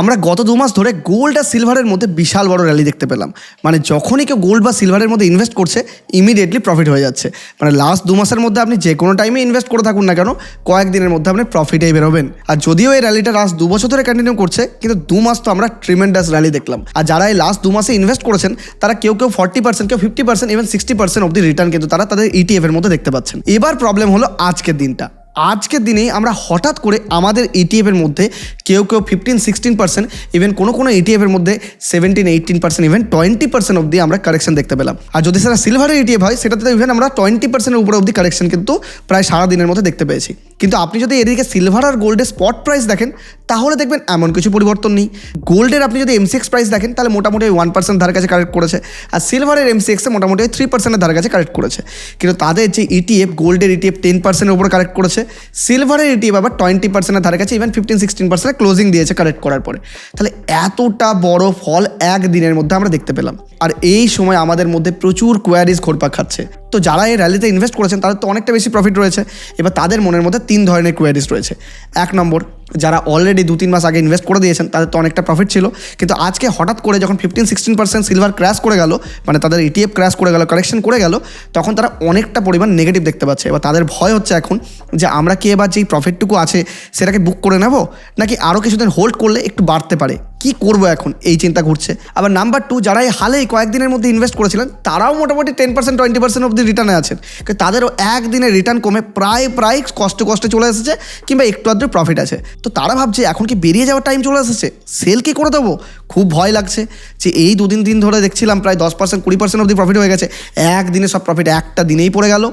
আমরা গত দু মাস ধরে গোল্ড আর সিলভারের মধ্যে বিশাল বড় র্যালি দেখতে পেলাম। মানে যখনই কেউ গোল্ড বা সিলভারের মধ্যে ইনভেস্ট করছে ইমিডিয়েটলি প্রফিট হয়ে যাচ্ছে। মানে লাস্ট দু মাসের মধ্যে আপনি যে কোনো টাইমে ইনভেস্ট করে থাকুন না কেন, কয়েকদিনের মধ্যে আপনি প্রফিটেই বেরোবেন। আর যদিও এই র্যালিটা লাস্ট দু বছর ধরে কন্টিনিউ করছে, কিন্তু দু মাস তো আমরা ট্রিমেন্ডাস র্যালি দেখলাম। আর যারা এই লাস্ট দু মাসে ইনভেস্ট করেছেন, তারা কেউ কেউ ফর্টি পার্সেন্ট কেউ fifty percent even sixty percent অব্দি রিটার্ন কিন্তু তারা তাদের ইটিএফ এর মধ্যে দেখতে পাচ্ছেন। এবার প্রবলেম হলো আজকের দিনটা। আজকের দিনে আমরা হঠাৎ করে আমাদের ইটিএফের মধ্যে কেউ কেউ ফিফটিন সিক্সটিন পার্সেন্ট ইভেন কোনো কোনো ইটিএফের মধ্যে seventeen eighteen percent even twenty percent অব্দি আমরা কারেকশন দেখতে পেলাম। আর যদি সেটা সিলভারের ইটিএফ হয়, সেটাতে ইভেন আমরা টোয়েন্টি পার্সেন্টের উপরে অব্দি কারেকশন কিন্তু প্রায় সারা দিনের মধ্যে দেখতে পেয়েছি। কিন্তু আপনি যদি এদিকে সিলভার আর গোল্ডের স্পট প্রাইস দেখেন, তাহলে দেখবেন এমন কিছু পরিবর্তন নেই। গোল্ডের আপনি যদি এমসিএক্স প্রাইস দেখেন, তাহলে মোটামুটি ওয়ান পার্সেন্ট ধার কাছে কারেক্ট করেছে। আর সিলভারের এমসিএক্সে মোটামুটি থ্রি পার্সেন্টের ধার কাছে কারেক্ট করেছে। কিন্তু তাদের যে E ইটিএফ গোল্ডের ইটিএফ টেন পার্সেন্টের উপরে কারেক্ট করেছে সিলভারের ইটিএফ আবার টোয়েন্টি পার্সেন্টের ধারে কাছে even fifteen sixteen percent closing দিয়েছে কারেক্ট করার পরে। তাহলে এতটা বড় ফল এক দিনের মধ্যে আমরা দেখতে পেলাম। আর এই সময় আমাদের মধ্যে প্রচুর কোয়ারিজ ঘোরপাক খাচ্ছে। তো যারা এই র্যালিতে ইনভেস্ট করেছেন, তাদের তো অনেকটা বেশি প্রফিট রয়েছে। এবার তাদের মনের মধ্যে তিন ধরনের কোয়ারিস রয়েছে। এক নম্বর যারা অলরেডি দু তিন মাস আগে ইনভেস্ট করে দিয়েছেন, তাদের তো অনেকটা প্রফিট ছিল। কিন্তু আজকে হঠাৎ করে যখন fifteen sixteen percent silver crash করে গেল মানে তাদের ইটিএফ ক্র্যাশ করে গেল কারেকশন করে গেল, তখন তারা অনেকটা পরিমাণ নেগেটিভ দেখতে পাচ্ছে। এবার তাদের ভয় হচ্ছে এখন যে আমরা কি এবার যেই প্রফিটটুকু আছে, সেটাকে বুক করে নেব? নাকি আরও কিছুদিন হোল্ড করলে একটু বাড়তে পারে? কি করব এখন? এই চিন্তা ঘুরছে। আবার নাম্বার টু যারা এই হালেই কয়েকদিনের মধ্যে ইনভেস্ট করেছিলেন, তারাও মোটামুটি টেন পার্সেন্ট টোয়েন্টি পার্সেন্ট অব্দি রিটার্নে আছেন। তাদেরও একদিনে রিটার্ন কমে প্রায় প্রায় কষ্ট কষ্টে চলে এসেছে, কিংবা একটু আধটু প্রফিট আছে। তো তারা ভাবছে, এখন কি বেরিয়ে যাওয়ার টাইম চলে এসেছে? সেল কি করে দেবো? খুব ভয় লাগছে যে এই দুদিন, দিন ধরে দেখছিলাম প্রায় দশ পার্সেন্ট কুড়ি পার্সেন্ট অবধি প্রফিট হয়ে গেছে। একদিনে সব প্রফিট একটা দিনেই পড়ে গেল।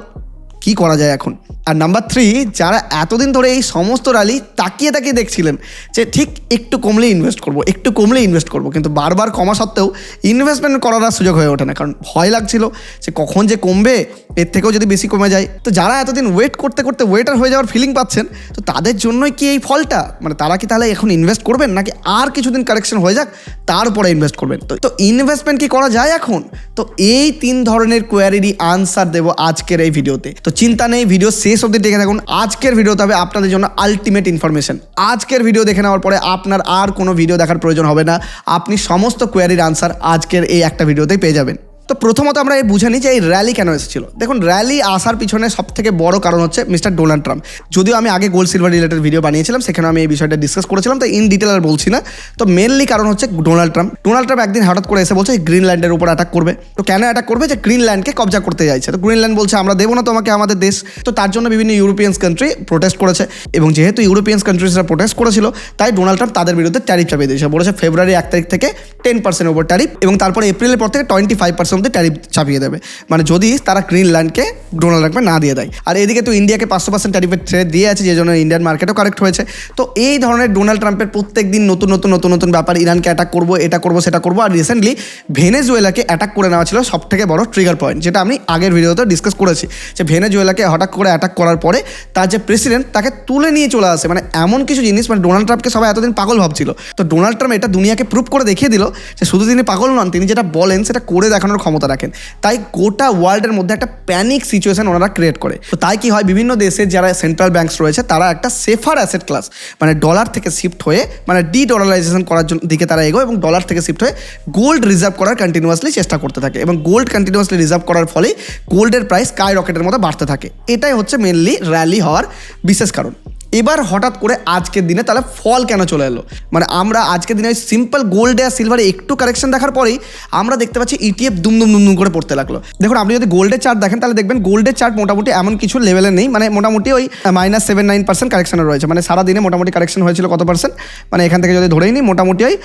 কি করা যায় এখন? আর নাম্বার থ্রি যারা এতদিন ধরে এই সমস্ত র্যালি তাকিয়ে তাকিয়ে দেখছিলেন যে ঠিক একটু কমলে ইনভেস্ট করব, একটু কমলে ইনভেস্ট করব, কিন্তু বারবার কমা সত্ত্বেও ইনভেস্টমেন্ট করার সুযোগ হয়ে ওঠে না। কারণ ভয় লাগছিল যে কখন যে কমবে, এর থেকেও যদি বেশি কমে যায়। তো যারা এতদিন ওয়েট করতে করতে ওয়েটার হয়ে যাওয়ার ফিলিং পাচ্ছেন, তো তাদের জন্যই কি এই ফলটা? মানে তারা কি তাহলে এখন ইনভেস্ট করবেন, নাকি আর কিছুদিন কারেকশন হয়ে যাক তারপরে ইনভেস্ট করবেন? তো তো ইনভেস্টমেন্ট কি করা যায় এখন? তো এই তিন ধরনের কোয়ারিরই আনসার দেবো আজকের এই ভিডিওতে তো চিন্তা নেই ভিডিও শেষ অব্দি দেখে থাকুন। আজকের ভিডিও তবে আপনাদের জন্য আলটিমেট ইনফরমেশন আজকের ভিডিও দেখে নেওয়ার পরে আপনার আর কোনো ভিডিও দেখার প্রয়োজন হবে না। আপনি সমস্ত কোয়ারির আনসার আজকের এই একটা ভিডিওতেই পেয়ে যাবেন। তো প্রথমত আমরা এই বুঝে নিই যে এই র্যালি কেন এসেছিল। দেখুন র্যালি আসার পিছনে সব থেকে বড় কারণ হচ্ছে মিস্টার ডোনাল্ড ট্রাম্প। যদিও আমি আগে গোল্ড সিলভার রিলেটেড ভিডিও বানিয়েছিলাম সেখানে আমি এই বিষয়টা ডিসকাস করেছিলাম, তো ইন ডিটেল আর বলছি না। তো মেনলি কারণ হচ্ছে ডোনাল্ড ট্রাম্প। ডোনাল্ড ট্রাম্প একদিন হঠাৎ করে এসে বলছে গ্রিনল্যান্ডের উপর অ্যাটাক করবে। তো কেন অ্যাটাক করবে? যে গ্রিনল্যান্ডকে কবজা করতে চাইছে তো গ্রিনল্যান্ড বলছে, আমরা দেবো না তোমাকে আমাদের দেশ। তো তার জন্য বিভিন্ন ইউরোপিয়ান্স কান্ট্রি প্রোটেস্ট করেছে। এবং যেহেতু ইউরোপিয়ান্স কান্ট্রিজরা প্রোটেস্ট করেছিল, তাই ডোনাল্ড ট্রাম্প তাদের বিরুদ্ধে ট্যারিফ চাপিয়ে দিয়েছে। বলেছে, ফেব্রুয়ারি এক তারিখ থেকে টেন পার্সেন্ট উপর ট্যারিফ এবং তারপরে এপ্রিলের পর থেকে টোয়েন্টি ফাইভ পার্সেন্ট অব্দি ট্যারিফ চাপিয়ে দেবে। মানে যদি তারা গ্রিনল্যান্ডকে ডোনাল্ড ট্রাম্পে না দিয়ে দেয়। আর এদিকে তো ইন্ডিয়াকে পাঁচশো পার্সেন্ট ট্যারিফের দিয়ে আছে যে জন্য ইন্ডিয়ান মার্কেটও কারেক্ট হয়েছে। তো এই ধরনের ডোনাল্ড ট্রাম্পের প্রত্যেক দিন নতুন নতুন নতুন নতুন ব্যাপার ইরানকে অ্যাটাক করব, এটা করব, সেটা করব। আর রিসেন্টলি ভেনেজুয়েলাকে অ্যাটাক করে নেওয়া ছিল সব থেকে বড় ট্রিগার পয়েন্ট যেটা আমি আগের ভিডিওতে ডিসকাস করেছি। যে ভেনেজুয়েলাকে হঠাৎ করে অ্যাটাক করার পরে তার যে প্রেসিডেন্ট তাকে তুলে নিয়ে চলে আসে। মানে এমন কিছু জিনিস মানে ডোনাল্ড ট্রাম্পকে সবাই এতদিন পাগল ভাবছিল। তো ডোনাল্ড ট্রাম্প এটা দুনিয়াকে প্রুভ করে দেখিয়ে দিল যে শুধু তিনি পাগল নন, তিনি যেটা বলেন, সেটা করে দেখানোর ক্ষমতা রাখেন। তাই গোটা ওয়ার্ল্ডের মধ্যে একটা প্যানিক সিচুয়েশন ওনারা ক্রিয়েট করে। তো তাই কি হয়, বিভিন্ন দেশের যারা সেন্ট্রাল ব্যাংকস রয়েছে, তারা একটা সেফার অ্যাসেট ক্লাস মানে ডলার থেকে শিফট হয়ে মানে ডি ডলারাইজেশন করার জন্য দিকে তারা এগোয় এবং ডলার থেকে শিফট হয়ে গোল্ড রিজার্ভ করার কন্টিনিউয়াসলি চেষ্টা করতে থাকে এবং গোল্ড কন্টিনিউয়াসলি রিজার্ভ করার ফলে গোল্ডের প্রাইস স্কাই রকেটের মতো বাড়তে থাকে। এটাই হচ্ছে মেনলি র্যালি হওয়ার বিশেষ কারণ। এবার হঠাৎ করে আজকের দিনে তাহলে ফল কেন চলে এলো? মানে আমরা আজকের দিনে ওই সিম্পল গোল্ডে আর সিলভারে একটু কারেকশন দেখার পরেই আমরা দেখতে পাচ্ছি E ইটিএফ দুম দুম দুম দুম করে পড়তে লাগল। দেখুন, আপনি যদি গোল্ডের চার্ট দেখেন, তাহলে দেখবেন গোল্ডের চার্ট মোটামুটি এমন কিছু লেভেলে নেই। মানে মোটামুটি ওই মাইনাস সেভেন নাইন পার্সেন্ট কারেকশনে রয়েছে। মানে সারা দিনে মোটামুটি কারেকশন হয়েছিল কত পার্সেন্ট মানে এখান থেকে যদি ধরেই নিই, মোটামুটি ওই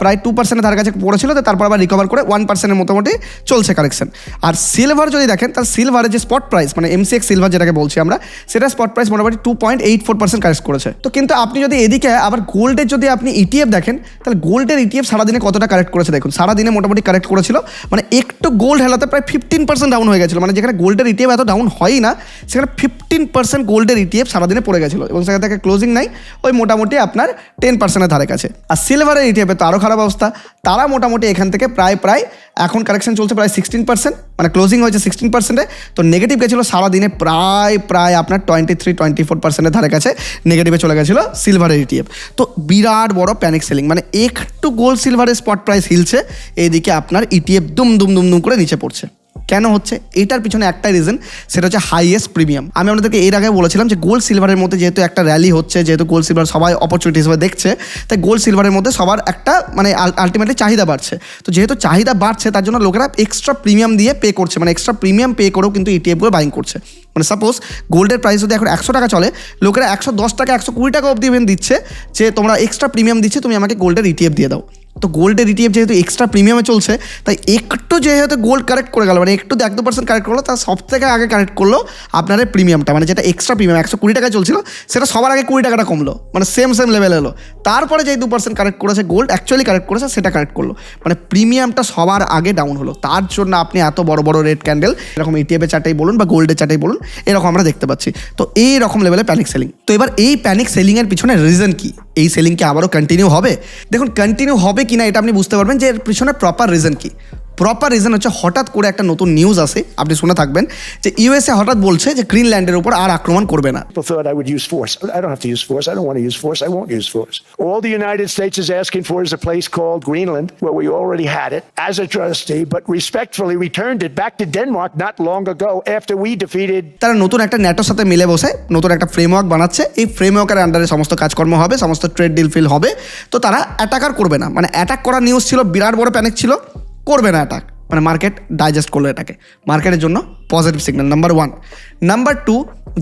প্রায় টু পার্সেন্টের তার কাছে পড়েছিল, তো তারপর আবার রিকভার করে ওয়ান পার্সেন্টের মোটামুটি চলছে কারেকশন আর সিলভার যদি দেখেন, তাহলে সিলভারের যে স্পট প্রাইস মানে এমসিএক্স সিলভার যেটাকে বলছি আমরা সেটা স্পট প্রাইস মোটামুটি two point eight four percent correct করেছে। তো কিন্তু আপনি যদি এদিকে আবার গোল্ডের যদি আপনি ইটিএফ দেখেন, তাহলে গোল্ডের ইটিএফ সারাদিনে কতটা কারেক্ট করেছে দেখুন? সারাদিনে মোটামুটি কারেক্ট করেছিল। মানে একটু গোল্ড হেলাতে প্রায় ফিফটিন পার্সেন্ট ডাউন হয়ে গেছিল। মানে যেখানে গোল্ডের ইটিএফ এত ডাউন হয়ই না, সেখানে ফিফটিন পার্সেন্ট গোল্ডের ইটিএফ সারাদিনে পড়ে গেছিল এবং সেখান থেকে ক্লোজিং নাই। ওই মোটামুটি আপনার টেন পার্সেন্টের ধারে কাছে আর সিলভারের ইটিএফে তো আরও খারাপ অবস্থা। তারা মোটামুটি এখান থেকে প্রায় প্রায় এখন কারেকশন চলছে প্রায় সিক্সটিন পার্সেন্ট মানে ক্লোজিং হয়েছে সিক্সটিন পার্সেন্টে তো নেগেটিভ গেছিল সারাদিনে প্রায় প্রায় আপনার টোয়েন্টি থ্রি টোয়েন্টি ফোর পার্সেন্টের ধারে কাছে নেগেটিভে চলে গেছিল সিলভারের ইটিএফ তো বিরাট বড় প্যানিক সেলিং মানে একটু গোল্ড সিলভারের স্পট প্রাইস হিলছে, এইদিকে আপনার ইটিএফ দুম দুম দুম দুম করে নিচে পড়ছে। কেন হচ্ছে? এটার পিছনে একটাই রিজন সেটা হচ্ছে হাইয়েস্ট প্রিমিয়াম আমি আপনাদেরকে এর আগে বলেছিলাম যে গোল্ড সিলভারের মধ্যে যেহেতু একটা র্যালি হচ্ছে, যেহেতু গোল্ড সিলভার সবাই অপরচুনিটি হিসেবে দেখছে, তাই গোল্ড সিলভারের মধ্যে সবার একটা মানে আলটিমেটলি চাহিদা বাড়ছে। তো যেহেতু চাহিদা বাড়ছে, তার জন্য লোকেরা এক্সট্রা প্রিমিয়াম দিয়ে পে করছে মানে এক্সট্রা প্রিমিয়াম পে করেও কিন্তু ইটিএফগুলো বাইং করছে। মানে সাপোজ গোল্ডের প্রাইস যদি এখন একশো টাকা চলে, লোকেরা একশো দশ টাকা, একশো কুড়ি টাকা অবধি দিচ্ছে, যে তোমরা এক্সট্রা প্রিমিয়াম দিচ্ছে, তুমি আমাকে গোল্ডের ইটিএফ দিয়ে দাও। তো গোল্ডের ইটিএফ যেহেতু এক্সট্রা প্রিমিয়ামে চলছে, তাই একটু যেহেতু গোল্ড কারেক্ট করে গেল মানে একটু এক দু পার্সেন্ট কারেক্ট করল তার সব থেকে আগে কারেক্ট করল আপনার প্রিমিয়ামটা মানে যেটা এক্সট্রা প্রিমিয়াম একশো কুড়ি টাকা চলছিল, সেটা সবার আগে কুড়ি টাকাটা কমলো মানে সেম সেম লেভেল এলো। তারপরে যেই দু পার্সেন্ট কারেক্ট করেছে গোল্ড অ্যাকচুয়ালি কারেক্ট করেছে, সেটা কারেক্ট করল। মানে প্রিমিয়ামটা সবার আগে ডাউন হলো। তার জন্য আপনি এত বড় বড় রেড ক্যান্ডেল এরকম ইটিএফের চাটাই বলুন বা গোল্ডের চাটাই বলুন, এরকম আমরা দেখতে পাচ্ছি। তো এই রকম লেভেলে প্যানিক সেলিং তো এবার এই প্যানিক সেলিংয়ের পিছনে রিজন কি? এই সেলিংকে আবারও কন্টিনিউ হবে? দেখুন কন্টিনিউ হবে কি না এটা আপনি বুঝতে পারবেন যে এর পিছনে প্রপার রিজন কি। প্রপার রিজন হচ্ছে হঠাৎ করে একটা নতুন নিউজ আছে আপনি শুনে থাকবেন যে ইউএসএ হঠাৎ বলছে যে গ্রিনল্যান্ডের উপর আর আক্রমণ করবে না। তো I use force I don't have force I don't use force I want force all United States is asking for is a Greenland where as a trustee but respectfully we back to Denmark long ago after we তারা নতুন একটা ন্যাটোর সাথে মিলে বসে নতুন একটা framework বানাচ্ছে। এই ফ্রেমওয়ার্কের আন্ডারে সমস্ত কাজকর্ম হবে সমস্ত ট্রেড ডিল ফিল হবে। তো তারা অ্যাটাকার করবে না। মানে অ্যাটাক করার নিউজ ছিল বিরাট বড় প্যানিক ছিল। করবে না অ্যাটাক মানে মার্কেট ডাইজেস্ট করল এটাকে। মার্কেটের জন্য positive signal number one number two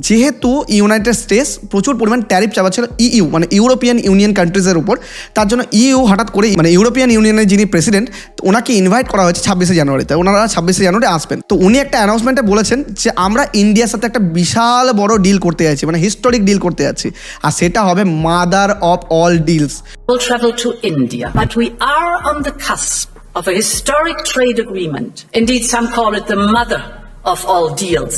যেহেতু ইউনাইটেড স্টেটস প্রচুর পরিমাণ ট্যারিফ চাপাচ্ছিল ইইউ মানে ইউরোপিয়ান ইউনিয়ন কান্ট্রিজের উপর, তার জন্য ইইউ হঠাৎ করে মানে ইউরোপিয়ান ইউনিয়নের যিনি প্রেসিডেন্ট ওনাকে ইনভাইট করা হয়েছে ছাব্বিশে জানুয়ারিতে। ওনারা ছাব্বিশে জানুয়ারি আসবেন। তো উনি একটা অ্যানাউন্সমেন্টে বলেছেন যে আমরা ইন্ডিয়ার সাথে একটা বিশাল বড় ডিল করতে যাচ্ছি মানে হিস্টোরিক ডিল করতে যাচ্ছি। আর সেটা হবে mother of all deals travel to India. But we are on the cusp of a historic trade agreement. Indeed, some call it the mother of all deals.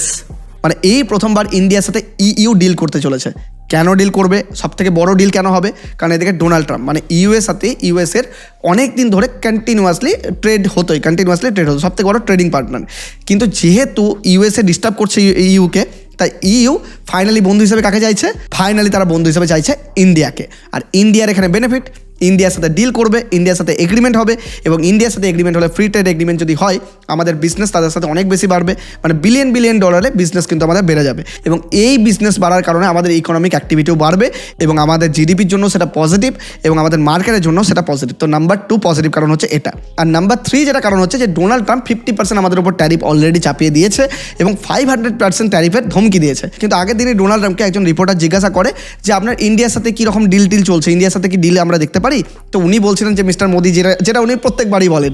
মানে এই প্রথমবার ইন্ডিয়ার সাথে ইইউ ডিল করতে চলেছে। কেন ডিল করবে? সব থেকে বড় ডিল কেন হবে? কারণ এদিকে ডোনাল্ড ট্রাম্প মানে ইউএস সাথে ইউএস এর অনেক দিন ধরে কন্টিনিউয়াসলি ট্রেড হতোই কন্টিনিউয়াসলি ট্রেড হতো সব থেকে বড় ট্রেডিং পার্টনার কিন্তু যেহেতু ইউএসএ ডিস্টার্ব করছে ইউকে তাই ইউ ফাইনালি বন্ধু হিসেবে কাকে চাইছে? ফাইনালি তারা বন্ধু হিসেবে চাইছে ইন্ডিয়াকে আর ইন্ডিয়ার এখানে বেনিফিট ইন্ডিয়ার সাথে ডিল করবে, ইন্ডিয়ার সাথে এগ্রিমেন্ট হবে এবং ইন্ডিয়ার সাথে এগ্রিমেন্ট হলে ফ্রি ট্রেড এগ্রিমেন্ট যদি হয়, আমাদের বিজনেস তাদের সাথে অনেক বেশি বাড়বে। মানে বিলিয়ন বিলিয়ন ডলারে বিজনেস কিন্তু আমাদের বেড়ে যাবে। এবং এই বিজনেস বাড়ার কারণে আমাদের ইকোনমিক অ্যাক্টিভিটিও বাড়বে এবং আমাদের জিডিপির জন্য সেটা পজিটিভ এবং আমাদের মার্কেটের জন্য সেটা পজিটিভ তো নাম্বার টু পজিটিভ কারণ হচ্ছে এটা। আর নাম্বার থ্রি যেটা কারণ হচ্ছে যে ডোনাল্ড ট্রাম্প ফিফটি পার্সেন্ট আমাদের উপর ট্যারিফ অলরেডি চাপিয়ে দিয়েছে এবং ফাইভ হান্ড্রেড পার্সেন্ট ট্যারিফের ধমকি দিয়েছে। কিন্তু আগের দিনে ডোনাল্ড ট্রাম্পকে একজন রিপোর্টার জিজ্ঞাসা করে যে আপনার ইন্ডিয়ার সাথে কী রকম ডিল টিল চলছে? ইন্ডিয়ার সাথে কি ডিল আমরা দেখতে পারি? তো উনি বলছিলেন যে মিস্টার মোদি যেটা যেটা উনি প্রত্যেকবারই বলেন.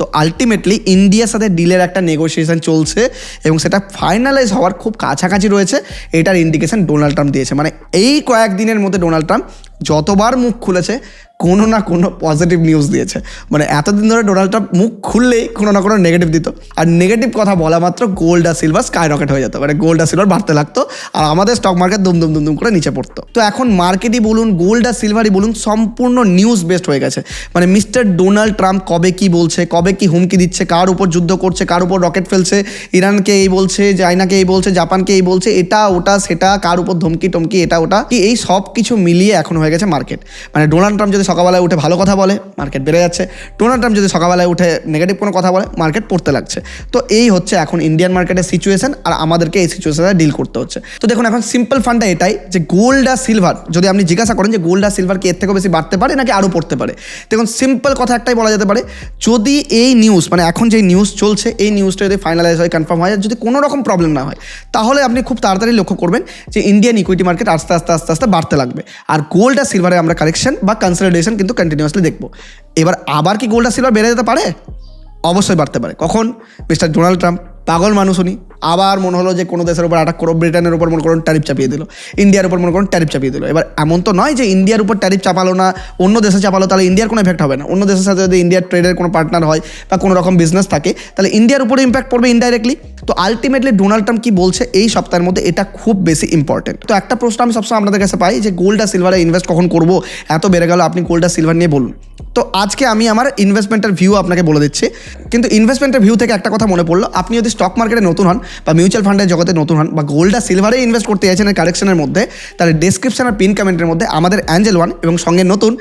তো আলটিমেটলি ইন্ডিয়ার সাথে ডিলের একটা নেগোসিয়েশন চলছে এবং সেটা ফাইনালাইজ হওয়ার খুব কাছাকাছি রয়েছে। এটার ইন্ডিকেশন ডোনাল্ড ট্রাম্প দিয়েছে। মানে এই কয়েকদিনের মধ্যে ডোনাল্ড ট্রাম্প যতবার মুখ খুলেছে, কোনো না কোনো পজিটিভ নিউজ দিয়েছে। মানে এতদিন ধরে ডোনাল্ড ট্রাম্প মুখ খুললেই কোনো না কোনো নেগেটিভ দিত। আর নেগেটিভ কথা বলা মাত্র গোল্ড আর সিলভার স্কাই রকেট হয়ে যেত। মানে গোল্ড আর সিলভার বাড়তে লাগতো আর আমাদের স্টক মার্কেট দুম দুম দুম করে নিচে পড়তো। তো এখন মার্কেটই বলুন গোল্ড আর সিলভারই বলুন, সম্পূর্ণ নিউজ বেসড হয়ে গেছে। মানে মিস্টার ডোনাল্ড ট্রাম্প কবে কি বলছে, কবে কি হুমকি দিচ্ছে, কার উপর যুদ্ধ করছে, কার উপর রকেট ফেলছে, ইরানকে এই বলছে চাইনাকে এই বলছে, জাপানকে এই বলছে, এটা, ওটা, সেটা, কার উপর ধমকি টমকি এটা, ওটা, কি এই সব কিছু মিলিয়ে এখন হয়ে গেছে মার্কেট মানে ডোনাল্ড ট্রাম্প যদি সকালবেলায় উঠে ভালো কথা বলে মার্কেট বেড়ে যাচ্ছে। ডোনাল্ড ট্রাম্প যদি সকালবেলায় উঠে নেগেটিভ কোনো কথা বলে মার্কেট পড়তে লাগছে। তো এই হচ্ছে এখন ইন্ডিয়ান মার্কেটের সিচুয়েশন আর আমাদেরকে এই সিচুয়েশনে ডিল করতে হচ্ছে। তো দেখুন এখন সিম্পল ফান্ডটা এটাই যে গোল্ড আর সিলভার যদি আপনি জিজ্ঞাসা করেন যে গোল্ড আর সিলভার কি এর থেকেও বেশি বাড়তে পারে নাকি আরও পড়তে পারে? দেখুন সিম্পল কথা একটাই বলা যেতে পারে, যদি এই নিউজ মানে এখন যে নিউজ চলছে, এই নিউজটা যদি ফাইনালাইজ হয় কনফার্ম হয়, যদি কোনো রকম প্রবলেম না হয়, তাহলে আপনি খুব তাড়াতাড়ি লক্ষ্য করবেন যে ইন্ডিয়ান ইকুইটি মার্কেট আস্তে আস্তে আস্তে আস্তে বাড়তে লাগবে। আর গোল্ড আর সিলভারে আমরা কালেকশন বা কনসলিডেশন কিন্তু কন্টিনিউসলি দেখব। এবার আবার কি গোল্ড আর সিলভার বেড়ে যেতে পারে? অবশ্যই বাড়তে পারে। কখন? Mister Donald Trump. পাগল মানুষ উনি। আবার মনে হলো যে কোনো দেশের উপর আটাক করো ব্রিটেনের উপর মনে করুন ট্যারিফ চাপিয়ে দিল, ইন্ডিয়ার উপর মনে করুন ট্যারিফ চাপিয়ে দিল। এবার এমন তো নয় যে ইন্ডিয়ার উপর ট্যারিফ চাপালো না, অন্য দেশে চাপালো, তাহলে ইন্ডিয়ার কোনো এফেক্ট হবে না। অন্য দেশের সাথে যদি ইন্ডিয়ার ট্রেডের কোনো পার্টনার হয় বা কোনো রকম বিজনেস থাকে, তাহলে ইন্ডিয়ার উপরে ইম্প্যাক্ট পড়বে ইনডাইরেক্টলি তো আলটিমেটলি ডোনাল্ড ট্রাম্প কি বলছে এই সপ্তাহের মধ্যে এটা খুব বেশি ইম্পর্টেন্ট তো একটা প্রশ্ন আমি সবসময় আপনাদের কাছে পাই যে গোল্ড আর সিলভারে ইনভেস্ট কখন করব? এত বেড়ে গেল, আপনি গোল্ড আর সিলভার নিয়ে বলুন। তো আজকে আমি আমার ইনভেস্টমেন্টের ভিউ আপনাকে বলে দিচ্ছি। কিন্তু ইনভেস্টমেন্টের ভিউ থেকে একটা কথা মনে পড়ল, আপনি যদি স্টক মার্কেটে নতুন হন বা মিউচুয়াল ফান্ডের জগতে নতুন হন বা গোল্ড আর সিলভারে ইনভেস্ট করতে চাইছেন এই কারেকশনের মধ্যে তাহলে ডেসক্রিপশন আর পিন কমেন্টের মধ্যে আমাদের অ্যাঞ্জেল ওয়ান এবং সঙ্গে নতুন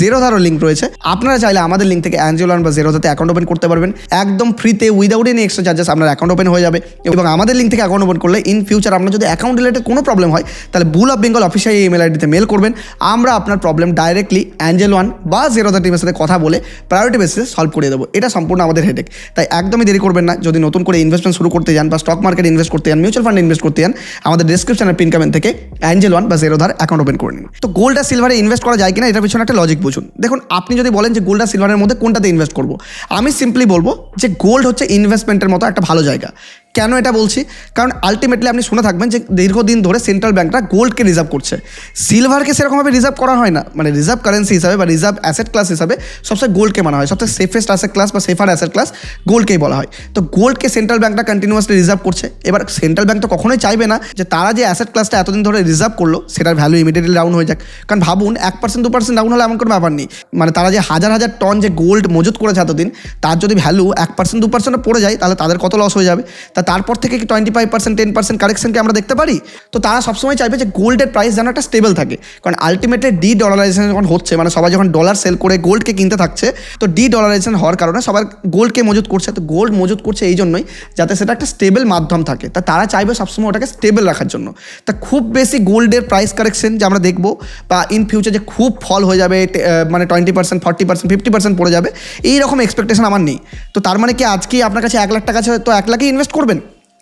জিরো ধারও লিঙ্ক রয়েছে। আপনারা চাইলে আমাদের লিঙ্ক থেকে অ্যাঞ্জেল ওয়ান বা জিরো ধাতে অ্যাকাউন্ট ওপেন করতে পারবেন। একদম ফ্রিতে উইদাউট এনি এক্সট্রা চার্জেস আপনার অ্যাকাউন্ট ওপেন হয়ে যাবে এবং আমাদের লিঙ্ক থেকে অ্যাকাউন্ট ওপেন করলে ইন ফিউচার আপনার যদি অ্যাকাউন্ট রিলেটেড কোনো প্রবলেম হয়, তাহলে bull of Bengal official email আইডিতে মেল করবেন। আমরা আপনার প্রবলেম ডাইরেক্টলি অ্যাঞ্জেল ওয়ান বা জিরো দা টিমের সাথে কথা বলে প্রায়োরিটি বেসিসে সলভ করে দেবো। এটা সম্পূর্ণ আমাদের হেডেক তাই একদমই দেরি করবেন না। যদি নতুন করে ইনভেস্টমেন্ট শুরু করতে যান বা স্টক মার্কেট ইনভেস্ট করতে যান মিউচুয়াল ফান্ডে ইনভেস্ট করতে যান, আমাদের ডিসক্রিপশনের পিন কমেন্ট থেকে অ্যাঞ্জেল ওয়ান বা জিরো ধার অ্যাকাউন্ট ওপেন করে নিন। তো গোল্ড আর সিলভারে ইনভেস্ট করা যায় কিনা, এটার পিছনে একটা লজিক বুঝুন। দেখুন, আপনি যদি বলেন যে গোল্ড আর সিলভারের মধ্যে কোনটাতে ইনভেস্ট করব, আমি সিম্পলি বলব যে গোল্ড হচ্ছে ইনভেস্টমেন্টের মতো একটা ভালো জায়গা। কেন এটা বলছি? কারণ আলটিমেটলি আপনি শুনে থাকবেন যে দীর্ঘদিন ধরে সেন্ট্রাল ব্যাংকরা গোল্ডকে রিজার্ভ করছে। সিলভারকে সেরকমভাবে রিজার্ভ করা হয় না। মানে রিজার্ভ কারেন্সি হিসাবে বা রিজার্ভ অ্যাসেট ক্লাস হিসাবে সবচেয়ে গোল্ডকে মানা হয়। সবচেয়ে সেফেস্ট অ্যাসেট ক্লাস বা সেফার অ্যাসেট ক্লাস গোল্ডকেই বলা হয়। তো গোল্ডকে সেন্ট্রাল ব্যাংকটা কন্টিনিউয়াসলি রিজার্ভ করছে। এবার সেন্ট্রাল ব্যাংক তো কখনোই চাইবে না যে তারা যে অ্যাসেট ক্লাসটা এতদিন ধরে রিজার্ভ করল, সেটার ভ্যালু ইমিডিয়েটলি ডাউন হয়ে যাক। কারণ ভাবুন, এক পার্সেন্ট দু পার্সেন্ট ডাউন হলে এমন কোনো ব্যাপার নেই। মানে তারা যে হাজার হাজার টন যে গোল্ড মজুত করেছে এতদিন, তার যদি ভ্যালু এক পার্সেন্ট দু পার্সেন্ট পড়ে যায়, তাহলে তাদের কত লস হয়ে যাবে? তা তারপর থেকে কি twenty five percent ten percent কারেকশনকে আমরা দেখতে পারি? তো তারা সবসময় চাইবে যে গোল্ডের প্রাইস যেন একটা স্টেবল থাকে। কারণ আলটিমেটলি ডি ডলারাইজেশন যখন হচ্ছে মানে সবাই যখন ডলার সেল করে গোল্ডকে কিনতে থাকছে, তো ডি ডলারাইজেশন হওয়ার কারণে সবার গোল্ডকে মজুত করছে। তো গোল্ড মজুত করছে এই জন্যই যাতে সেটা একটা স্টেবল মাধ্যম থাকে। তা তারা চাইবে সবসময় ওটাকে স্টেবল রাখার জন্য। তা খুব বেশি গোল্ডের প্রাইস কারেকশন যে আমরা দেখব, বা ইন ফিউচার যে খুব ফল হয়ে যাবে মানে twenty percent forty percent fifty percent পড়ে যাবে এই রকম এক্সপেকটেশন আমার নেই। তো তার মানে কি আজকে আপনার কাছে এক লাখ টাকা আছে, তো এক লাখই ইনভেস্ট করবেন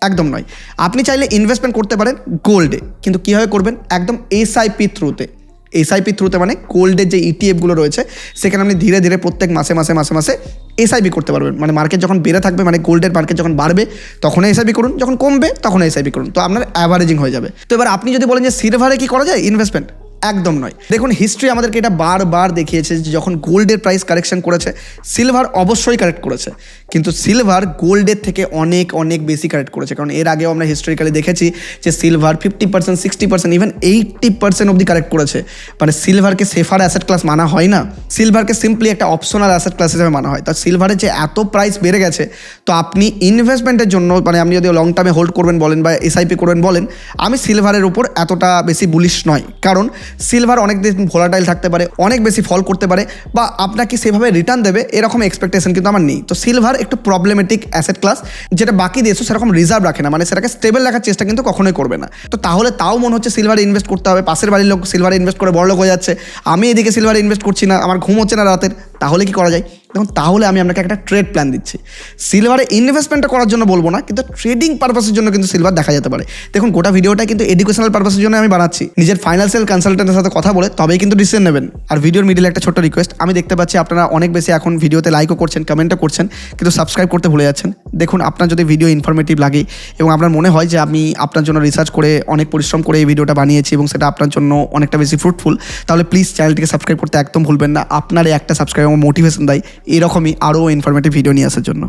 একদম নয়। আপনি চাইলে ইনভেস্টমেন্ট করতে পারেন গোল্ডে কিন্তু কীভাবে করবেন? একদম এসআইপি থ্রুতে এসআইপি থ্রুতে মানে গোল্ডের যে ইটিএফগুলো রয়েছে, সেখানে আপনি ধীরে ধীরে প্রত্যেক মাসে মাসে মাসে মাসে এসআইপি করতে পারবেন। মানে মার্কেট যখন বেড়ে থাকবে মানে গোল্ডের মার্কেট যখন বাড়বে তখন এসআইপি করুন। যখন কমবে তখন এসআইপি করুন। তো আপনার অ্যাভারেজিং হয়ে যাবে। তো এবার আপনি যদি বলেন যে সিলভারে কি করা যায়? ইনভেস্টমেন্ট একদম নয়। দেখুন হিস্ট্রি আমাদেরকে এটা বারবার দেখিয়েছে যে যখন গোল্ডের প্রাইস কারেকশন করেছে সিলভার অবশ্যই কারেক্ট করেছে। কিন্তু সিলভার গোল্ডের থেকে অনেক অনেক বেশি কারেক্ট করেছে। কারণ এর আগেও আমরা হিস্টোরিক্যালি দেখেছি যে silver fifty percent sixty percent even eighty percent অবধি কারেক্ট করেছে। মানে সিলভারকে সেফার অ্যাসেট ক্লাস মানা হয় না। সিলভারকে সিম্পলি একটা অপশনাল অ্যাসেট ক্লাস হিসেবে মানা হয়। তা সিলভারের যে এত প্রাইস বেড়ে গেছে, তো আপনি ইনভেস্টমেন্টের জন্য মানে আপনি যদি লং টার্মে হোল্ড করবেন বলেন বা এসআইপি করবেন বলেন, আমি সিলভারের উপর এতটা বেশি বুলিশ নয়। কারণ সিলভার অনেক দিন ভোলাটাইল থাকতে পারে, অনেক বেশি ফল করতে পারে, বা আপনাকে সেভাবে রিটার্ন দেবে, এরকম এক্সপেকটেশন কিন্তু আমার নেই। তো সিলভার একটু প্রবলেমেটিক অ্যাসেট ক্লাস যেটা বাকি দেশও সেরকম রিজার্ভ রাখে না মানে সেটাকে স্টেবল রাখার চেষ্টা কিন্তু কখনোই করবে না। তো তাহলে তাও মনে হচ্ছে সিলভারে ইনভেস্ট করতে হবে, পাশের বাড়ির লোক সিলভারে ইনভেস্ট করে বড় লোক হয়ে যাচ্ছে, আমি এদিকে সিলভারে ইনভেস্ট করছি না, আমার ঘুম হচ্ছে না রাতের। তাহলে কি করা যায়? দেখুন, তাহলে আমি আপনাকে একটা ট্রেড প্ল্যান দিচ্ছি। সিলভারে ইনভেস্টমেন্টটা করার জন্য বলব না, কিন্তু ট্রেডিং পারপাসের জন্য কিন্তু সিলভার দেখা যেতে পারে। দেখুন, গোটা ভিডিওটা কিন্তু এডুকেশনাল পারপাসের জন্য আমি বানাচ্ছি। নিজের ফাইন্যান্সিয়াল কনসালটেন্টের সাথে কথা বলে তবেই কিন্তু ডিসিশন নেবেন। আর ভিডিওর মিডিলে একটা ছোট্ট রিকোয়েস্ট আমি দেখতে পাচ্ছি আপনারা অনেক বেশি এখন ভিডিওতে লাইকও করছেন কমেন্টও করছেন, কিন্তু সাবস্ক্রাইব করতে ভুলে যাচ্ছেন। দেখুন, আপনার যদি ভিডিও ইনফরমেটিভ লাগে এবং আপনার মনে হয় যে আমি আপনার জন্য রিসার্চ করে অনেক পরিশ্রম করে এই ভিডিওটা বানিয়েছি এবং সেটা আপনার জন্য অনেকটা বেশি ফ্রুটফুল তাহলে প্লিজ চ্যানেলটিকে সাবস্ক্রাইব করতে একদম ভুলবেন না। আপনার একটা সাবস্ক্রাইব আমার মোটিভেশন দেয় এরকমই আরও ইনফরমেটিভ ভিডিও নিয়ে আসার জন্য।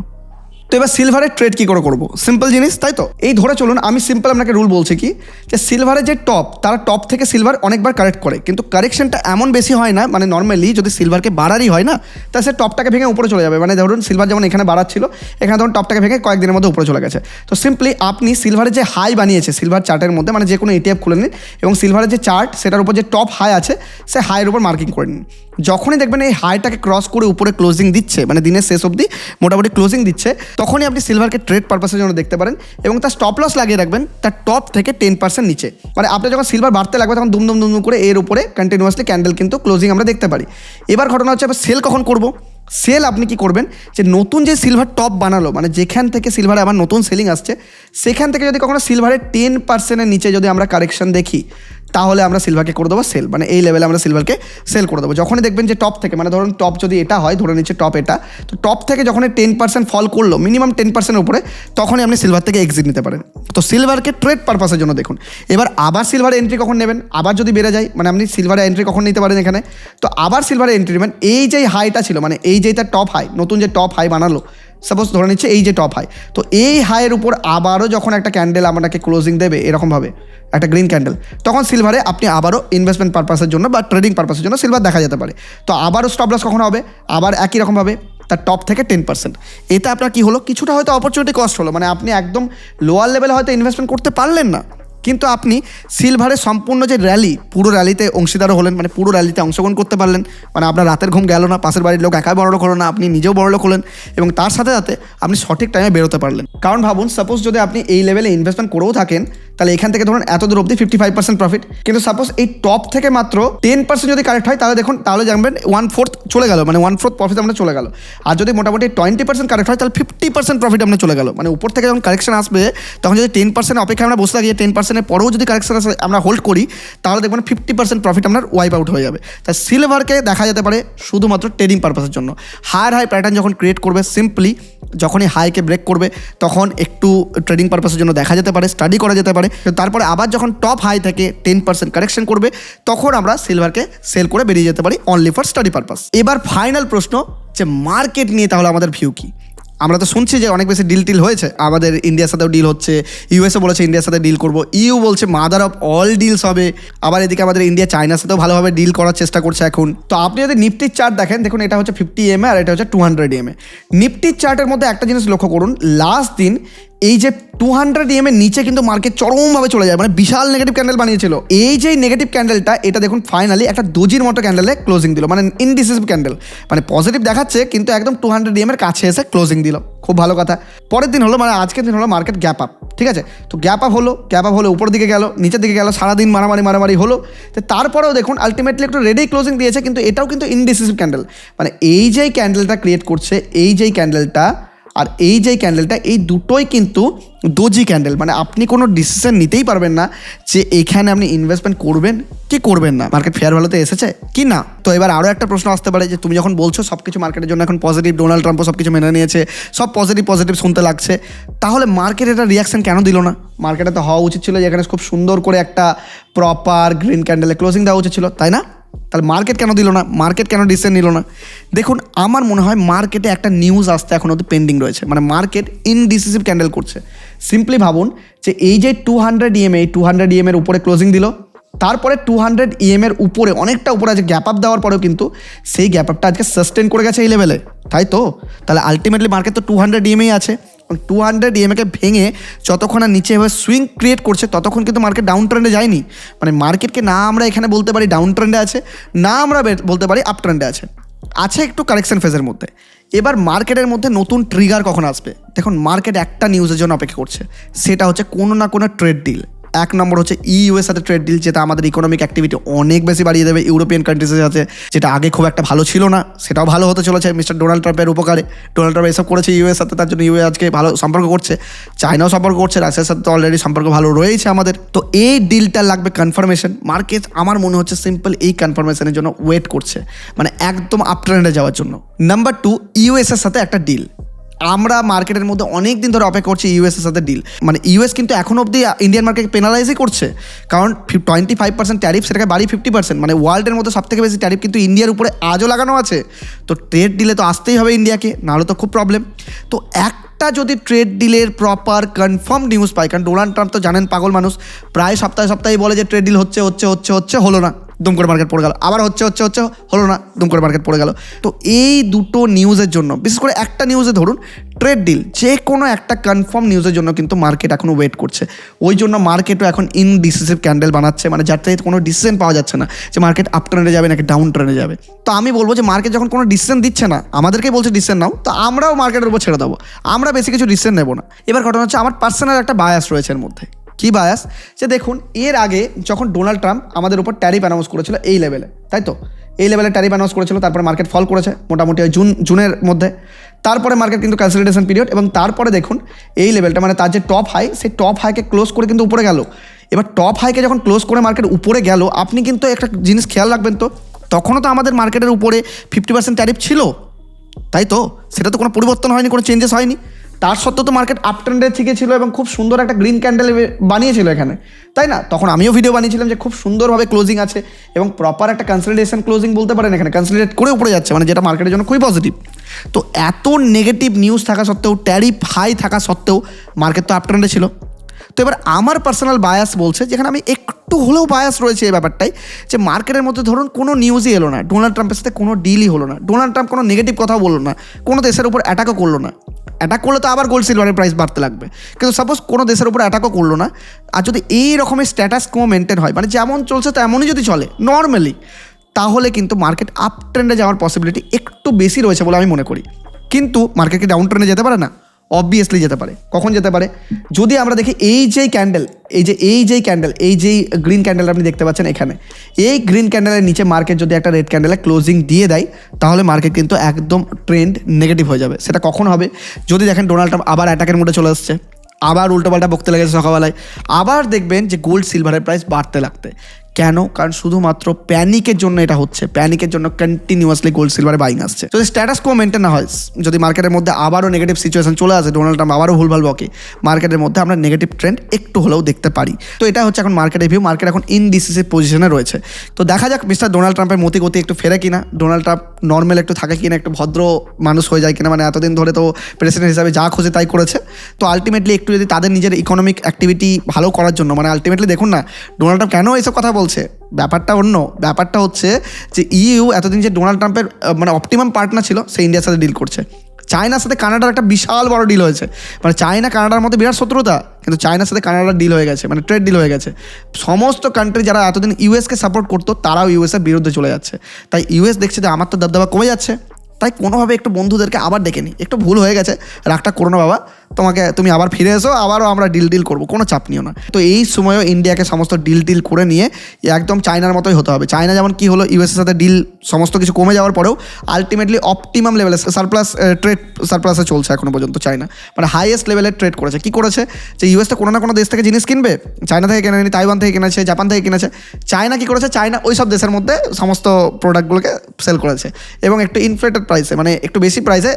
তো এবার সিলভারের ট্রেড কী করে করব? সিম্পল জিনিস, তাই তো? এই ধরে চলুন, আমি সিম্পল আপনাকে রুল বলছি কি, যে সিলভারের যে টপ তারা টপ থেকে সিলভার অনেকবার কারেক্ট করে। কিন্তু কারেকশনটা এমন বেশি হয় না মানে নর্মালি যদি সিলভারকে বাড়ারই হয় না, তা সে টপটাকে ভেঙে উপরে চলে যাবে। মানে ধরুন সিলভার যেমন এখানে বাড়াচ্ছিল, এখানে ধরুন টপটাকে ভেঙে কয়েকদিনের মধ্যে উপরে চলে গেছে। তো সিম্পলি আপনি সিলভারের যে হাই বানিয়েছে সিলভার চার্টের মধ্যে মানে যে কোনো এটিএফ খুলে নিন, এবং সিলভারের যে চার্ট সেটার উপর যে টপ হাই আছে, সে হাইয়ের উপর মার্কিং করে নিন। যখনই দেখবেন এই হাইটাকে ক্রস করে উপরে ক্লোজিং দিচ্ছে মানে দিনের শেষ অবধি মোটামুটি ক্লোজিং দিচ্ছে তখনই আপনি সিলভারকে ট্রেড পারপাসের জন্য দেখতে পারেন এবং তার স্টপ লস লাগিয়ে রাখবেন, তার টপ থেকে টেন পার্সেন্ট নিচে। মানে আপনি যখন সিলভার বাড়তে লাগবে, তখন দুম দুম দুম করে এর উপরে কন্টিনিউয়াসলি ক্যান্ডেল কিন্তু ক্লোজিং আমরা দেখতে পারি। এবার ঘটনা হচ্ছে আবার সেল কখন করব? সেল আপনি কি করবেন? যে নতুন যে সিলভার টপ বানালো মানে যেখান থেকে সিলভারে আবার নতুন সেলিং আসছে, সেখান থেকে যদি কখনো সিলভারের টেন পার্সেন্টের নিচে যদি আমরা কারেকশন দেখি তাহলে আমরা সিলভারকে করে দেবো সেল মানে এই লেভেলে আমরা সিলভারকে সেল করে দেবো। যখনই দেখবেন যে টপ থেকে মানে ধরুন টপ যদি এটা হয়, ধরে নিচ্ছে টপ এটা, তো টপ থেকে যখনই টেন পার্সেন্ট ফল করল মিনিমাম টেন পার্সেন্টের উপরে, তখনই আপনি সিলভার থেকে এক্সিট নিতে পারেন। তো সিলভারকে ট্রেড পারপাসের জন্য দেখুন। এবার আবার সিলভারে এন্ট্রি কখন নেবেন? আবার যদি বেড়ে যায় মানে আপনি সিলভারে এন্ট্রি কখন নিতে পারেন এখানে? তো আবার সিলভারে এন্ট্রি নেবেন। এই যে হাইটা ছিল মানে এই যে তার টপ হাই নতুন যে টপ হাই বানালো সাপোজ ধরে নিচ্ছে এই যে টপ হাই তো এই হাইয়ের উপর আবারও যখন একটা ক্যান্ডেল আপনাকে ক্লোজিং দেবে, এরকমভাবে, একটা গ্রিন ক্যান্ডেল তখন সিলভারে আপনি আবারও ইনভেস্টমেন্ট পারপাসের জন্য বা ট্রেডিং পারপাসের জন্য সিলভার দেখা যেতে পারে। তো আবারও স্টপ লস কখন হবে, আবার একই রকমভাবে, তার টপ থেকে টেন পার্সেন্ট এতে আপনার কী হলো? কিছুটা হয়তো অপরচুনিটি কস্ট হলো মানে আপনি একদম লোয়ার লেভেলে হয়তো ইনভেস্টমেন্ট করতে পারলেন না। কিন্তু আপনি সিলভারের সম্পূর্ণ যে র্যালি পুরো র্যালিতে অংশীদারও হলেন মানে পুরো র্যালিতে অংশগ্রহণ করতে পারলেন মানে আপনার রাতের ঘুম গেল না, পাশের বাড়ির লোক একাই বড়লোক হলো না, আপনি নিজেও বড়লোক হলেন এবং তার সাথে সাথে আপনি সঠিক টাইমে বেরোতে পারলেন। কারণ ভাবুন সাপোজ যদি আপনি এই লেভেলে ইনভেস্টমেন্ট করেও থাকেন তাহলে এখান থেকে ধরুন এত দূর অব্দি ফিফটি ফাইভ পার্সেন্ট প্রফিট কিন্তু সাপোজ এই টপ থেকে মাত্র টেন পার্সেন্ট যদি কারেক্ট হয়, তাহলে দেখুন, তাহলে জানবেন ওয়ান ফোর্থ চলে গেল মানে ওয়ান ফোর্থ প্রফিট আমরা চলে গেল। আর যদি মোটামুটি টোয়েন্টি পার্সেন্ট কারেক্ট হয়, তাহলে ফিফটি পার্সেন্ট প্রফিট আমরা চলে গেল। মানে উপর থেকে যখন কারেকশন আসবে, তখন যদি টেন পার্সেন্ট অপেক্ষা আমরা বসে থাকি টেন পার্সেন্টের পরেও যদি কারেকশন আসে, আমরা হোল্ড করি, তাহলে দেখবেন ফিফটি পার্সেন্ট প্রফিট আপনার ওয়াইপ আউট হয়ে যাবে। তাই সিলভারকে দেখা যেতে পারে শুধুমাত্র ট্রেডিং পারপাসের জন্য। হায়ার হাই প্যাটার্ন যখন ক্রিয়েট করবে সিম্পলি যখনই হাইকে ব্রেক করবে, তখন একটু ট্রেডিং পারপাসের জন্য দেখা যেতে পারে স্টাডি করা যেতে পারে। তারপরে আবার যখন টপ হাই থেকে টেন পার্সেন্ট কারেকশন করবে, তখন আমরা সিলভারকে সেল করে বেরিয়ে যেতে পারি অনলি ফর স্টাডি পারপাস এবার ফাইনাল প্রশ্ন যে মার্কেট নিয়ে তাহলে আমাদের ভিউ কি? আমরা তো শুনছি যে অনেক বেশি ডিল টিল হয়েছে। আমাদের ইন্ডিয়ার সাথেও ডিল হচ্ছে ইউএসও বলেছে ইন্ডিয়ার সাথে ডিল করব ইউ বলছে মাদার অফ অল ডিলস হবে। আবার এদিকে আমাদের ইন্ডিয়া চায়নার সাথেও ভালোভাবে ডিল করার চেষ্টা করছে এখন। তো আপনি যদি নিফটির চার্ট দেখেন, দেখুন এটা হচ্ছে ফিফটি এম আর এটা হচ্ছে টু হান্ড্রেড এম এ নিফটির চার্টের মধ্যে একটা জিনিস লক্ষ্য করুন লাস্ট দিন এই যে টু হান্ড্রেড এম এর নিচে কিন্তু মার্কেট চরমভাবে চলে যায় মানে বিশাল নেগেটিভ ক্যান্ডেল বানিয়েছিল। এই যে নেগেটিভ ক্যান্ডেলটা এটা দেখুন ফাইনালি একটা দোজির মতো ক্যান্ডেলে ক্লোজিং দিল মানে ইনডিসিসিভ ক্যান্ডেল মানে পজিটিভ দেখাচ্ছে, কিন্তু একদম টু হান্ড্রেড এর কাছে এসে ক্লোজিং দিল। খুব ভালো কথা। পরের দিন হলো মানে আজকের দিন হলো মার্কেট গ্যাপ আপ ঠিক আছে? তো গ্যাপ আপ হলো গ্যাপ আপ হলো, উপর দিকে গেল, নিচের দিকে গেল, সারাদিন মারামারি মারামারি হলো। তো তারপরেও দেখুন আলটিমেটলি একটু রেডি ক্লোজিং দিয়েছে, কিন্তু এটাও কিন্তু ইনডিসিসিভ ক্যান্ডেল মানে এই যেই ক্যান্ডেলটা ক্রিয়েট করছে, এই যেই ক্যান্ডেলটা আর এই যে ক্যান্ডেলটা এই দুটোই কিন্তু দোজি ক্যান্ডেল মানে আপনি কোনো ডিসিশন নিতেই পারবেন না যে এখানে আপনি ইনভেস্টমেন্ট করবেন কি করবেন না। মার্কেট ফেয়ার ভ্যালুতে এসেছে কি না? তো এবার আরও একটা প্রশ্ন আসতে পারে যে তুমি যখন বলছো সব কিছু মার্কেটের জন্য এখন পজিটিভ ডোনাল্ড ট্রাম্পও সব কিছু মেনে নিয়েছে, সব পজিটিভ পজিটিভ শুনতে লাগছে, তাহলে মার্কেট এটা রিয়াকশন কেন দিল না? মার্কেটে তো হওয়া উচিত ছিল যেখানে খুব সুন্দর করে একটা প্রপার গ্রিন ক্যান্ডেলে ক্লোজিং দেওয়া উচিত ছিল, তাই না? তাহলে মার্কেট কেন দিল না? মার্কেট কেন ডিসিশন নিল না? দেখুন, আমার মনে হয় মার্কেটে একটা নিউজ আসতে এখন অব্দি পেন্ডিং রয়েছে। মানে মার্কেট ইনডিসিসিভ ক্যান্ডেল করছে। সিম্পলি ভাবুন যে এই যে টু হান্ড্রেড ইএম এই টু হান্ড্রেড ইএম এর উপরে ক্লোজিং দিল, তারপরে টু হান্ড্রেড ইএম এর উপরে অনেকটা উপরে আছে গ্যাপ আপ দেওয়ার পরেও কিন্তু সেই গ্যাপ আপটা আজকে সাস্টেন করে গেছে এই লেভেলে তাই তো? তাহলে আলটিমেটলি মার্কেট তো টু হান্ড্রেড ইএমএই আছে। টু হান্ড্রেড ইএমএকে ভেঙে যতক্ষণ আর নিচে এভাবে সুইং ক্রিয়েট করছে, ততক্ষণ কিন্তু মার্কেট ডাউন ট্রেন্ডে যায়নি। মানে মার্কেটকে না আমরা এখানে বলতে পারি ডাউন ট্রেন্ডে আছে, না আমরা বলতে পারি আপ ট্রেন্ডে আছে। আছে একটু কারেকশন ফেজের মধ্যে। এবার মার্কেটের মধ্যে নতুন ট্রিগার কখন আসবে? দেখুন মার্কেট একটা নিউজের জন্য অপেক্ষা করছে। সেটা হচ্ছে কোনো না কোনো ট্রেড ডিল এক নম্বর হচ্ছে ইউএস সাথে ট্রেড ডিল যেটা আমাদের ইকোনমিক অ্যাক্টিভিটি অনেক বেশি বাড়িয়ে দেবে ইউরোপিয়ান কান্ট্রিজের সাথে, যেটা আগে খুব একটা ভালো ছিল না, সেটাও ভালো হতে চলেছে। মিস্টার ডোনাল্ড ট্রাম্পের উপকারে, ডোনাল্ড ট্রাম্প এসব করেছে ইউএস সাথে, তার জন্য ইউএস আজকে ভালো সম্পর্ক করছে চায়নাও সম্পর্ক করছে রাশিয়ার সাথে তো অলরেডি সম্পর্ক ভালো রয়েছে আমাদের। তো এই ডিলটা লাগবে কনফার্মেশন মার্কেট আমার মনে হচ্ছে সিম্পল এই কনফার্মেশনের জন্য ওয়েট করছে মানে একদম আপ ট্রেন্ডে যাওয়ার জন্য। নাম্বার টু ইউএস এর সাথে একটা ডিল আমরা মার্কেটের মধ্যে অনেক দিন ধরে অপেক্ষা করছি ইউএস এর সাথে ডিল মানে ইউএস কিন্তু এখন অবধি ইন্ডিয়ান মার্কেট পেনালাইজই করছে। কারণ টোয়েন্টি ফাইভ পার্সেন্ট ট্যারিফ সেটাকে বাড়ি ফিফটি পার্সেন্ট মানে ওয়ার্ল্ডের মধ্যে সব থেকে বেশি ট্যারিফ কিন্তু ইন্ডিয়ার উপরে আজও লাগানো আছে। তো ট্রেড ডিলে তো আসতেই হবে ইন্ডিয়াকে নাহলে তো খুব প্রবলেম তো একটা যদি ট্রেড ডিলের প্রপার কনফার্ম নিউজ পাই, কারণ ডোনাল্ড ট্রাম্প তো জানেন পাগল মানুষ, প্রায় সপ্তাহে সপ্তাহে বলে যে ট্রেড ডিল হচ্ছে হচ্ছে হচ্ছে হচ্ছে, হলো না। দুম করে মার্কেট পড়ে গেল। আবার হচ্ছে হচ্ছে হচ্ছে, হলো না, দুম করে মার্কেট পড়ে গেল। তো এই দুটো নিউজের জন্য, বিশেষ করে একটা নিউজে ধরুন ট্রেড ডিল যে কোনো একটা কনফার্ম নিউজের জন্য কিন্তু মার্কেট এখনও ওয়েট করছে। ওই জন্য মার্কেটও এখন ইনডিসিসিভ ক্যান্ডেল বানাচ্ছে মানে থেকে কোনো ডিসিশন পাওয়া যাচ্ছে না যে মার্কেট আপ ট্রেনে যাবে নাকি ডাউন ট্রেনে যাবে। তো আমি বলব যে মার্কেট যখন কোনো ডিসিশন দিচ্ছে না, আমাদেরকে বলছে ডিসিশন নাও, তো আমরাও মার্কেটের উপর ছেড়ে দেবো। আমরা বেশি কিছু ডিসিশন নেব না। এবার ঘটনা হচ্ছে, আমার পার্সোনাল একটা বায়াস রয়েছে এর মধ্যে। কি বায়াস যে দেখুন, এর আগে যখন ডোনাল্ড ট্রাম্প আমাদের উপর ট্যারিফ অ্যানাউন্স করেছিল এই লেভেলে তাই তো? এই লেভেলে ট্যারিফ অ্যানাউন্স করেছিল, তারপরে মার্কেট ফল করেছে, মোটামুটি জুন জুনের মধ্যে। তারপরে মার্কেট কিন্তু কনসলিডেশন পিরিয়ড এবং তারপরে দেখুন, এই লেভেলটা মানে তার যে টপ হাই সেই টপ হাইকে ক্লোজ করে কিন্তু উপরে গেল। এবার টপ হাইকে যখন ক্লোজ করে মার্কেট উপরে গেল, আপনি কিন্তু একটা জিনিস খেয়াল রাখবেন তো, তখনও তো আমাদের মার্কেটের উপরে ফিফটি পার্সেন্ট ট্যারিফ ছিল। তাই তো? সেটা তো কোনো পরিবর্তন হয়নি, কোনো চেঞ্জেস হয়নি। তার সত্ত্বেও তো মার্কেট আপ ট্রেন্ডের থেকে ছিল এবং খুব সুন্দর একটা গ্রিন ক্যান্ডেল বানিয়েছিল এখানে। তাই না? তখন আমিও ভিডিও বানিয়েছিলাম যে খুব সুন্দরভাবে ক্লোজিং আছে এবং প্রপার একটা কনসলিডেশন ক্লোজিং বলতে পারেন এখানে। কনসলিডেট করে উপরে যাচ্ছে মানে যেটা মার্কেটের জন্য খুবই পজিটিভ তো এত নেগেটিভ নিউজ থাকা সত্ত্বেও ট্যারিফ হাই থাকা সত্ত্বেও মার্কেট তো আপ ট্রেন্ডে ছিল। তো এবার আমার পার্সোনাল বায়াস বলছে, যেখানে আমি একটু হলেও বায়াস রয়েছে এই ব্যাপারটাই, যে মার্কেটের মধ্যে ধরুন কোনো নিউজই এলো না ডোনাল্ড ট্রাম্পের সাথে কোনো ডিলই হলো না ডোনাল্ড ট্রাম্প কোনো নেগেটিভ কথাও বলল না, কোনো দেশের উপর অ্যাটাকও করল না। অ্যাটাক করলে তো আবার গোল্ড সিলভারের প্রাইস বাড়তে লাগবে। কিন্তু সাপোজ কোনো দেশের উপর অ্যাটাকও করল না, আর যদি এই রকমের স্ট্যাটাস কোনো মেনটেন হয় মানে যেমন চলছে তেমনই যদি চলে নর্মালি তাহলে কিন্তু মার্কেট আপ ট্রেন্ডে যাওয়ার পসিবিলিটি একটু বেশি রয়েছে বলে আমি মনে করি। কিন্তু মার্কেট কি ডাউন ট্রেন্ডে যেতে পারে না? অবভিয়াসলি যেতে পারে। কখন যেতে পারে? যদি আমরা দেখি এই যেই ক্যান্ডেল এই যে, এই যেই ক্যান্ডেল এই যেই গ্রিন ক্যান্ডেল আপনি দেখতে পাচ্ছেন এখানে, এই গ্রিন ক্যান্ডেলের নিচে মার্কেট যদি একটা রেড ক্যান্ডেলে ক্লোজিং দিয়ে দেয়, তাহলে মার্কেট কিন্তু একদম ট্রেন্ড নেগেটিভ হয়ে যাবে। সেটা কখন হবে? যদি দেখেন ডোনাল্ড ট্রাম্প আবার অ্যাটাকের মুডে চলে আসছে, আবার উল্টোপাল্টা বকতে লেগেছে সকালবেলায়, আবার দেখবেন যে গোল্ড সিলভারের প্রাইস বাড়তে লাগতে। কেন? কারণ শুধুমাত্র প্যানিকের জন্য এটা হচ্ছে। প্যানিকের জন্য কন্টিনিউয়াসলি গোল্ড সিলভারে বাইং আসছে। যদি স্ট্যাটাস কো মেনটেন না হয়, যদি মার্কেটের মধ্যে আবারও নেগেটিভ সিচুয়েশন চলে আসে ডোনাল্ড ট্রাম্প আবারও ভুলভাল বকে মার্কেটের মধ্যে আমরা নেগেটিভ ট্রেন্ড একটু হলেও দেখতে পারি। তো এটা হচ্ছে এখন মার্কেটের ভিউ মার্কেট এখন ইনডিসিসিভ পজিশনে রয়েছে। তো দেখা যাক মিস্টার ডোনাল্ড ট্রাম্পের মতি গতি একটু ফেরে কিনা। ডোনাল্ড ট্রাম্প নর্মাল একটু থাকে কিনা, একটু ভদ্র মানুষ হয়ে যায় কিনা। মানে এতদিন ধরে তো প্রেসিডেন্ট হিসাবে যা খুঁজে তাই করেছে। তো আলটিমেটলি একটু যদি তাদের নিজের ইকোনমিক অ্যাক্টিভিটি ভালো করার জন্য মানে আলটিমেটলি দেখুন না ডোনাল্ড ট্রাম্প কেন এইসব কথা বলছে, ব্যাপারটা অন্য। ব্যাপারটা হচ্ছে যে ইউ এতদিন যে ডোনাল্ড ট্রাম্পের মানে অপটিমাম পার্টনার ছিল, সে ইন্ডিয়ার সাথে ডিল করছে। চায়নার সাথে কানাডার একটা বিশাল বড় ডিল হয়েছে। মানে চায়না কানাডার মধ্যে বিরাট শত্রুতা, কিন্তু চায়নার সাথে কানাডার ডিল হয়ে গেছে মানে ট্রেড ডিল হয়ে গেছে। সমস্ত কান্ট্রি যারা এতদিন ইউএসকে সাপোর্ট করতো, তারাও ইউএসের বিরুদ্ধে চলে যাচ্ছে। তাই ইউএস দেখছে যে আমার তো দাবদাবা কমে যাচ্ছে। তাই কোনোভাবে একটু বন্ধুদেরকে আবার ডেকে নিই। একটু ভুল হয়ে গেছে, রাগটা করো না বাবা। তোমাকে, তুমি আবার ফিরে এসো, আবারও আমরা ডিল ডিল করব, কোনো চাপ নিও না। তো এই সময়ও ইন্ডিয়াকে সমস্ত ডিল ডিল করে নিয়ে একদম চায়নার মতোই হতে হবে। চায়না যেমন কি হলো ইউএসের সাথে ডিল সমস্ত কিছু কমে যাওয়ার পরেও আলটিমেটলি অপটিমাম লেভেলে সারপ্লাস ট্রেড সারপ্লাসে চলছে এখনও পর্যন্ত চায়না মানে হাইয়েস্ট লেভেলে ট্রেড করেছে। কি করেছে? যে ইউএস তো কোনো না কোনো দেশ থেকে জিনিস কিনবে। চায়না থেকে কেনেনি তাইওয়ান থেকে কিনেছে জাপান থেকে কিনেছে। চায়না কি করেছে? চায়না ওই সব দেশের মধ্যে সমস্ত প্রোডাক্টগুলোকে সেল করেছে। এবং একটু ইনফ্লেটেড প্রাইসে মানে একটু বেশি প্রাইসে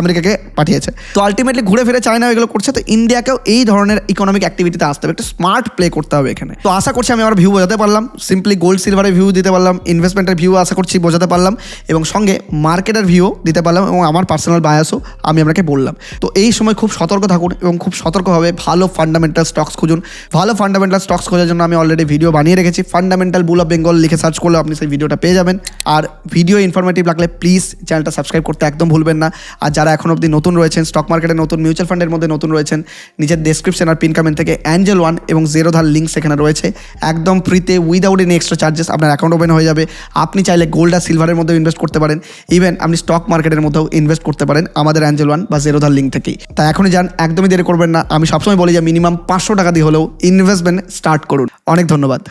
আমেরিকাকে পাঠিয়েছে। তো আলটিমেটলি ঘুরে ফিরে চায়না এগুলো করছে, তো ইন্ডিয়াকেও এই ধরনের ইকোনমিক অ্যাক্টিভিটিতে আসতে হবে। একটু স্মার্ট প্লে করতে হবে এখানে। তো আশা করছি আমি আমার ভিউ বোঝাতে পারলাম। সিম্পলি গোল্ড সিলভারের ভিউ দিতে পারলাম। ইনভেস্টমেন্টের ভিউ আশা করছি বোঝাতে পারলাম। এবং সঙ্গে মার্কেটের ভিউ দিতে পারলাম এবং আমার পার্সোনাল বায়াসও আমি আপনাকে বললাম। তো এই সময় খুব সতর্ক থাকুন এবং খুব সতর্কভাবে ভালো ফান্ডামেন্টাল স্টকস খুঁজুন। ভালো ফান্ডামেন্টাল স্টকস খোঁজার জন্য আমি অলরেডি ভিডিও বানিয়ে রেখেছি। ফান্ডামেন্টাল বুল অফ বেঙ্গল লিখে সার্চ করলে আপনি সেই ভিডিওটা পেয়ে যাবেন। আর ভিডিও ইনফরমেটিভ লাগলে প্লিজ চ্যানেলটা সাবস্ক্রাইব করতে একদম ভুলবেন না। আর যারা এখন অবধি নতুন রয়েছেন স্টক মার্কেটে নতুন মিউচুয়াল ফান্ডের মধ্যে নতুন রয়েছেন, নিজের ডেসক্রিপশন আর পিন কমেন্ট থেকে অ্যাঞ্জেল ওয়ান এবং জিরো ধার লিঙ্ক সেখানে রয়েছে। একদম ফ্রিতে উইদাউট এনি এক্সট্রা চার্জেস আপনার অ্যাকাউন্ট ওপেন হয়ে যাবে। আপনি চাইলে গোল্ড আর সিলভারের মধ্যেও ইনভেস্ট করতে পারেন। ইভেন আপনি স্টক মার্কেটের মধ্যেও ইনভেস্ট করতে পারেন আমাদের অ্যাঞ্জেল ওয়ান বা জিরো ধার লিঙ্ক থেকেই। তাই এখনই যান, একদমই দেরি করবেন না। আমি সবসময় বলি যে মিনিমাম পাঁচশো টাকা দিয়ে হলেও ইনভেস্টমেন্ট স্টার্ট করুন। অনেক ধন্যবাদ।